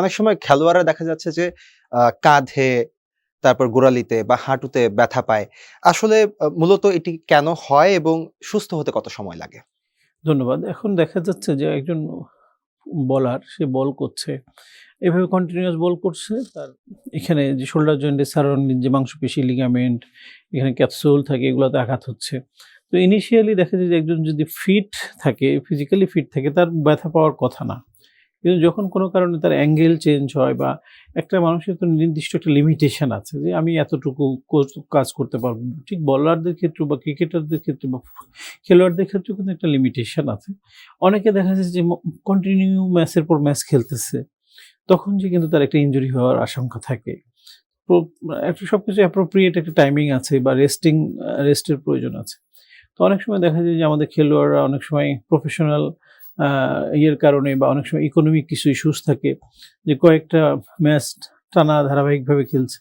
অনেক সময় খেলোয়াড়রা দেখা যাচ্ছে যে কাঁধে, তারপর গোড়ালিতে বা হাঁটুতে ব্যথা পায়। আসলে মূলত এটি কেন হয় এবং সুস্থ হতে কত সময় লাগে? ধন্যবাদ। এখন দেখা যাচ্ছে যে, একজন বলার, সে বল করছে, এভাবে কন্টিনিউয়াস বল করছে, তার এখানে যে শোল্ডার জয়েন্টের সারাউন্ডিং যে মাংসপেশি লিগামেন্ট এখানে ক্যাপসুল থাকে, এগুলোতে আঘাত হচ্ছে। তো ইনিশিয়ালি দেখা যায় যে, একজন যদি ফিট থাকে ফিজিক্যালি ফিট থাকে, তার ব্যথা পাওয়ার কথা না। কিন্তু যখন কোনো কারণে তার অ্যাঙ্গেল চেঞ্জ হয় বা একটা মানুষের তো নির্দিষ্ট একটা লিমিটেশন আছে যে আমি এতটুকু কাজ করতে পারব। ঠিক বলারদের ক্ষেত্রে বা ক্রিকেটারদের ক্ষেত্রে বা খেলোয়াড়দের ক্ষেত্রে কিন্তু একটা লিমিটেশন আছে। অনেকে দেখা যাচ্ছে যে কন্টিনিউ ম্যাচের পর ম্যাচ খেলতেছে, তখন যে কিন্তু তার একটা ইনজুরি হওয়ার আশঙ্কা থাকে। একটা সব কিছু অ্যাপ্রোপ্রিয়েট একটা টাইমিং আছে বা রেস্টিং রেস্টের প্রয়োজন আছে। তো অনেক সময় দেখা যায় যে আমাদের খেলোয়াড়রা অনেক সময় প্রফেশনাল ইয়ের কারণে বা অনেক সময় ইকোনমিক কিছু ইস্যুস থাকে যে কয়েকটা ম্যাচ টানা ধারাবাহিকভাবে খেলছে।